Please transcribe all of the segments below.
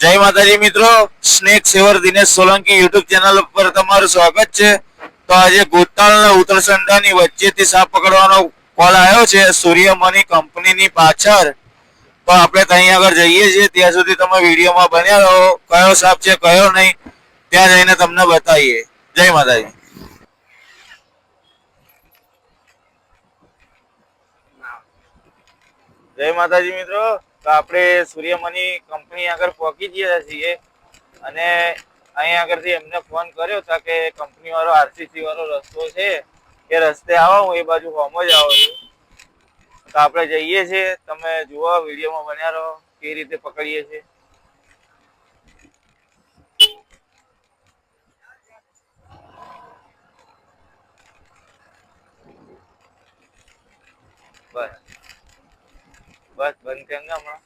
જય માતાજી મિત્રો, snake saver Dinesh Solanki YouTube channel પર તમારું સ્વાગત છે. તો આજે ગોતાળના ઉત્તરસંડાની વચ્ચેથી સાપ પકડવાનો કોલ આવ્યો છે સૂર્યમની કંપનીની પાછળ. તો આપણે ત્યાં આગળ જઈએ છીએ, ત્યાં સુધી તમે વિડીયોમાં બન્યા રહો. કયો સાપ છે, કયો નહીં, ત્યાં જઈને તમને બતાવીએ. જય માતાજી. જય માતાજી મિત્રો. તો આપણે સૂર્યમની કંપની આગળ પહોંચી ગયા છીએ અને અહીંયા આગળથી એમને ફોન કર્યો હતા કે કંપનીવાળો, આરસીસીવાળો આરસીસી વાળો રસ્તો છે એ રસ્તે આવો, હું એ બાજુ હોમ જ આવો છું. તો આપણે જઈએ છીએ, તમે જુઓ, વિડીયોમાં બન્યા રહો, કેવી રીતે પકડીએ છીએ. બસ. બસ બંધ ને હમણાં.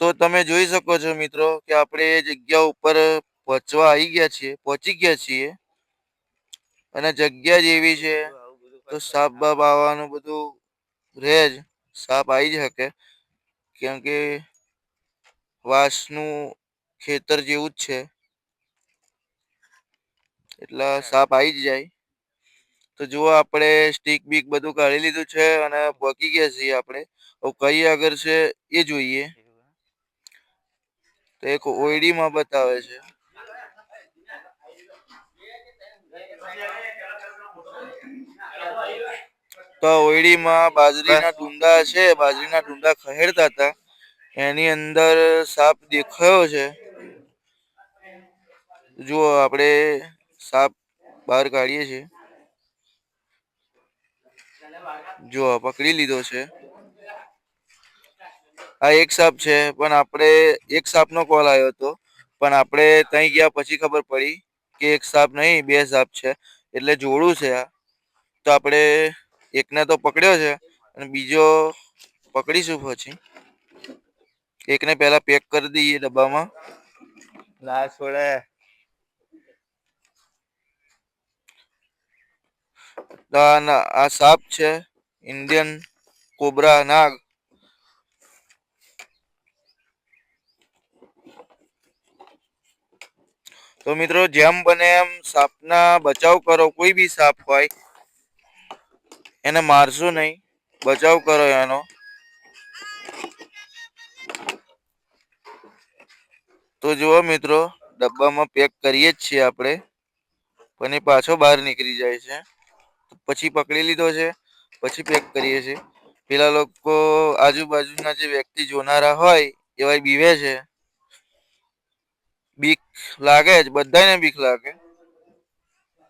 તો તમે જોઈ શકો છો મિત્રો કે આપણે એ જગ્યા ઉપર પહોંચવા આવી ગયા છીએ, પહોંચી ગયા છીએ. અને જગ્યા જ એવી છે તો સાપ બાપ આવવાનું બધું રહે જ, સાપ આવી જ શકે. કેમ કે વાંસનું ખેતર જેવું જ છે. એટલે સાપ આવી જ જાય. તો જુઓ આપણે સ્ટીક બીક બધું કાઢી લીધું છે અને પહોંચી ગયા છીએ આપણે. હવે કઈ આગળ છે એ જોઈએ. તો એક ઓયડીમાં બતાવે છે. તો ઓઈડીમાં બાજરીના ડુંડા છે બાજરીના ડુંડા ખહેડતા હતા. એની અંદર સાપ દેખાયો છે. જુઓ આપણે સાપ બહાર કાઢીએ છીએ. જો પકડી લીધો છે. આ એક સાપ છે, પણ આપણે એક સાપનો કોલ આવ્યો હતો. પણ આપણે ત્યાં ગયા પછી ખબર પડી કે એક સાપ નહીં, બે સાપ છે. એટલે જોડું છે આ. તો આપણે એકને તો પકડ્યો છે, અને બીજો પકડીશું પછી. એકને પહેલા પેક કરી દઈએ ડબ્બામાં. ના છોડે તો આ સાપ છે. ઇન્ડિયન કોબરા નાગ. તો મિત્રો, જેમ બને એમ સાપના બચાવ કરો. કોઈ બી સાપ હોય, એને મારશો નહીં. બચાવ કરો એનો. તો જુઓ મિત્રો, ડબ્બામાં પેક કરીએ જ છીએ આપણે. પણ એ પાછો બહાર નીકળી જાય છે. પછી પકડી લીધો છે, પછી પેક કરીએ છીએ. પેલા લોકો આજુબાજુના જે વ્યક્તિ જોનારા હોય એવા બીવે છે. બીક લાગે જ બધાને બીક લાગે.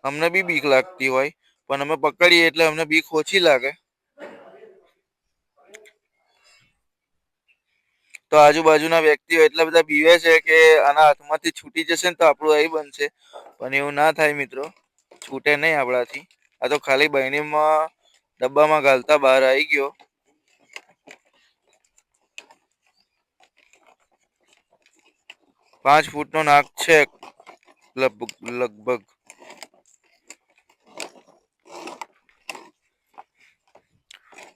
અમને બી બીક લાગતી હોય, પણ અમે પકડીએ એટલે અમને બીક ઓછી લાગે. તો આજુબાજુના વ્યક્તિઓ એટલા બધા બીવે છે કે આના હાથમાંથી છૂટી જશે ને તો આપણું અહીં બનશે. પણ એવું ના થાય મિત્રો, છૂટે નહીં આપણાથી. આ તો ખાલી બહેનીમાં ડબ્બામાં ઘાલતા બહાર આવી ગયો. પાંચ ફૂટનો નાક છે લગભગ.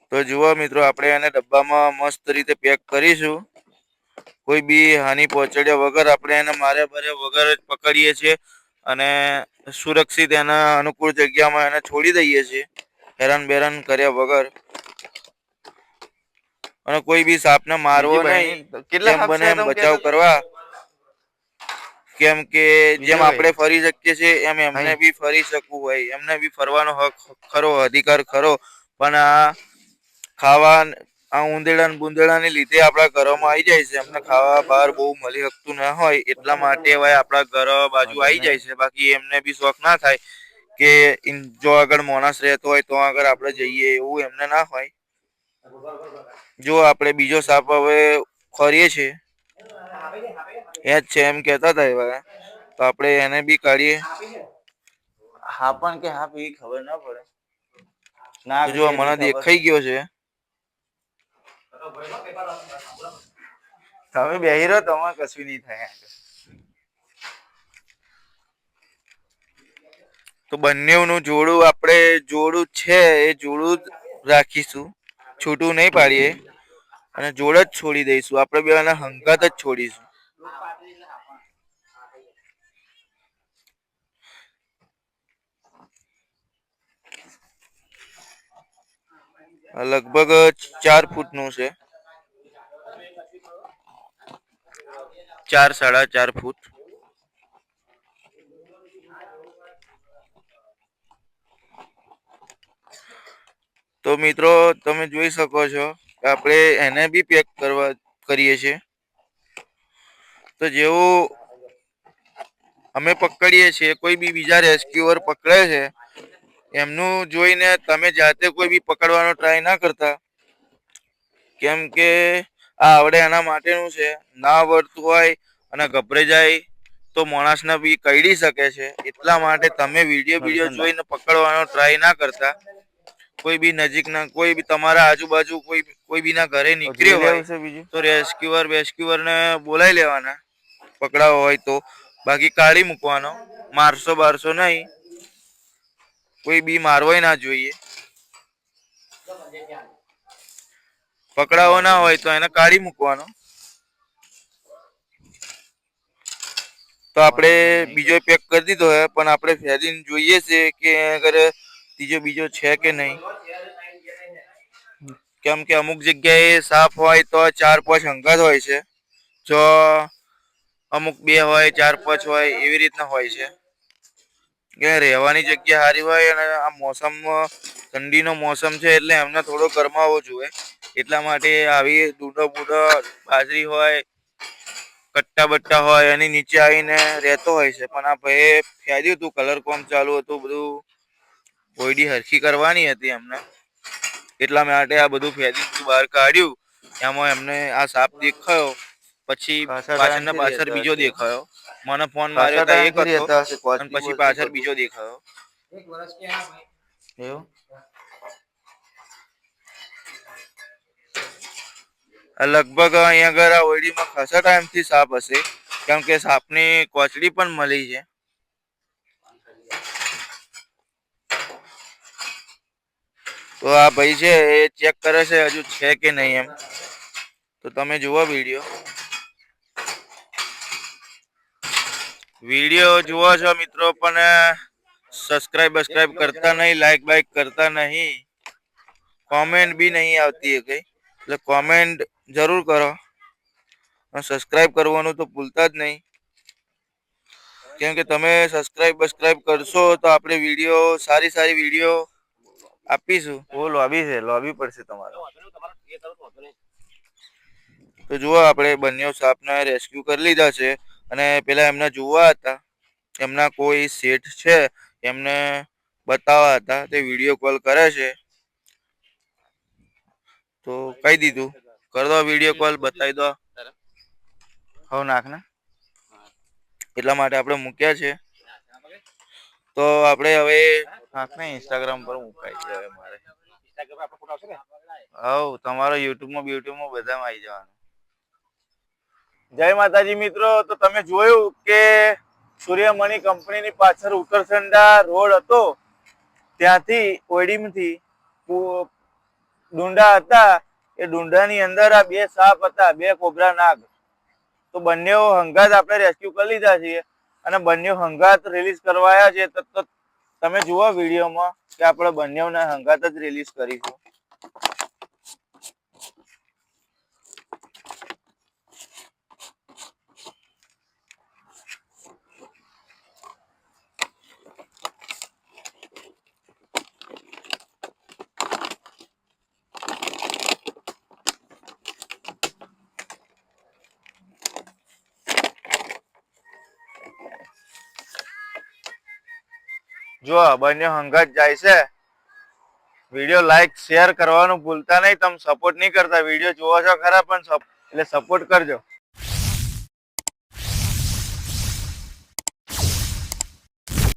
તો જુઓ મિત્રો, આપણે એને ડબ્બામાં મસ્ત રીતે પેક કરીશું. કોઈ બી હાનિ પહોંચાડ્યા વગર આપણે એને માર્યા ભર્યા વગર જ પકડીએ છીએ. અને સુરક્ષિત એના અનુકૂળ જગ્યામાં એને છોડી દઈએ છીએ. હેરાન બેરાન કર્યા વગર. અને કોઈ બી સાપને મારવો નહીં. કેટલા બને એમ બચાવ કરવા. કેમ કે જેમ આપણે ફરી શકીએ છીએ એમ એમને. બી ફરી શકવું હોય. એમને બી ફરવાનો હક ખરો અધિકાર ખરો. પણ આ ખાવા આ ઉંદેડા ને બુંદેડાને લીધે આપણા ઘરોમાં આવી જાય છે. એમને ખાવા બહાર બહુ મળી શકતું ના હોય એટલા માટે હવે આપણા ઘર બાજુ આવી જાય છે. બાકી એમને બી શોખ ના થાય કે જો આગળ માણસ રહેતો હોય તો આગળ આપણે જઈએ એવું એમને ના હોય. જો આપણે બીજો સાપ હવે ખોરીએ છીએ. એ જ છે એમ કહેતા હતા એવા તો આપણે એને બી કાઢીએ. હા પણ કે હા એ ખબર ના પડે. ના જો મને દેખાઈ ગયો છે. તમે બેહી રહો તમારે કશું નહીં થાય તો બંને જોડું આપણે જોડું છે, એ જોડું રાખીશું. છૂટું નહીં પાડીએ. અને જોડ જ છોડી દઈશું. આપણે બેના હંગાત જ છોડીશું. લગભગ ચાર ફૂટનું છે. ચાર સાડા ચાર ફૂટ. તો મિત્રો, તમે જોઈ શકો છો કે આપણે એને બી પેક કરવા કરીએ છીએ. તો જેવું અમે પકડીએ છીએ, કોઈ બી બીજા રેસ્ક્યુઅર પકડે છે એમનું જોઈને તમે જાતે કોઈ બી પકડવાનો ટ્રાય ના કરતા. કેમ કે આ આવડે એના માટેનું છે. ના આવડતું હોય અને ગભરાઈ જાય તો માણસને બી કઈડી શકે છે. એટલા માટે તમે વીડિયો વીડિયો જોઈને પકડવાનો ટ્રાય ના કરતા. કોઈ બી નજીકના કોઈ બી તમારા આજુબાજુ કોઈ કોઈ બીના ઘરે નીકળ્યો હોય તો રેસ્ક્યુઅર ને બોલાવી લેવાના. પકડાવો હોય તો. બાકી કાઢી મૂકવાનો. મારસો બારસો નહીં. કોઈ બી મારવાય ના જોઈએ. પકડાવો ના હોય તો એને કાઢી મૂકવાનો. તો આપણે બીજો પેક કરી દીધો હે, પણ આપણે ફેરીને જોઈએ છે કે અગર ત્રીજો બીજો છે કે નહીં. કેમ કે અમુક જગ્યાએ સાફ હોય તો ચાર પાંચ હંગાત હોય છે. જો અમુક બે હોય, ચાર પાંચ હોય, એવી રીતના હોય છે. કે રહેવાની જગ્યા સારી હોય અને આ મોસમ ઠંડીનો મોસમ છે એટલે એમને થોડો ગરમાવો જોઈએ. એટલા માટે આવી દૂધો બૂધો બાજરી હોય કટ્ટા બટ્ટા હોય એની નીચે આવીને રહેતો હોય છે. પણ આ ભાઈએ ફેર્યું હતું કલર કોમ ચાલુ હતું બધું બોયડી હરખી કરવાની હતી એમને. એટલા માટે આ બધું ફેરી બહાર કાઢ્યું. એમાં એમને આ સાપ દેખાયો. પછી પાછળ પાછળના પાછળ બીજો દેખાયો. મને ફોન માર્યો તો એક હતો હતો અને પછી પાછળ બીજો દેખાયો. એવું? આ લગભગ અહીંયા આગળ આ ઓયડીમાં ખાસા ટાઈમથી સાપ હશે કેમ કે સાપની કોચડી પણ મળી છે. તો આ ભાઈ છે એ ચેક કરે છે હજુ છે કે નહીં એમ. તો તમે જુઓ વીડિયો વીડિયો જુઓ છો મિત્રો પણ સબસ્ક્રાઇબ બસ્ક્રાઇબ કરતા નહીં લાઈક બાઈક કરતા નહીં. કોમેન્ટ બી નહીં આવતી કઈ. એટલે કોમેન્ટ જરૂર કરો. સબસ્ક્રાઇબ કરવાનું તો ભૂલતા જ નહીં. કેમ કે તમે સબસ્ક્રાઇબ બસ્ક્રાઇબ કરશો તો આપણે વીડિયો સારી સારી વીડિયો આપીશું. ઓ લોબી છે લોબી પડશે તમારે. તો જુઓ આપણે બંને સાપને રેસ્ક્યુ કરી લીધા છે. અને પેલા એમને જોવા હતા. એમના કોઈ શેઠ છે એમને બતાવવા હતા. તે વીડિયો કોલ કરે છે. તો કહી દીધું. કર દો વીડિયો કોલ બતાવી દો. હવ નાખ ને. એટલા માટે આપણે મૂક્યા છે. તો આપણે હવે નાખ ને ઇન્સ્ટાગ્રામ પર મુકાઈ છે હવે મારે. હવ તમારો યુટ્યુબમાં બ્યુટ્યુબમાં બધામાં આવી જવાનું. જય માતાજી મિત્રો, તો તમે જોયું કે સૂર્યમણિ કંપનીની પાછળ ઉત્તરસંડા રોડ હતો. ત્યાંથી ઓયડીમથી પુ- ડુંડા હતા. એ ડુંડાની અંદર આ બે સાપ હતા, બે કોબરા નાગ. તો બંને હંગાત આપણે રેસ્ક્યુ કરી લીધા છીએ અને બંને હંગાત રિલીઝ કરવાયા છે. તો તમે જુઓ વિડીયોમાં કે આપણે બંનેને હંગાત જ રિલીઝ કરીશું. જો બંને હંગત જાય છે વીડિયો લાઈક શેર કરવાનું ભૂલતા નહીં. તમે સપોર્ટ નહીં કરતા. વીડિયો જોવો છો ખરા, પણ એટલે સપોર્ટ કરજો.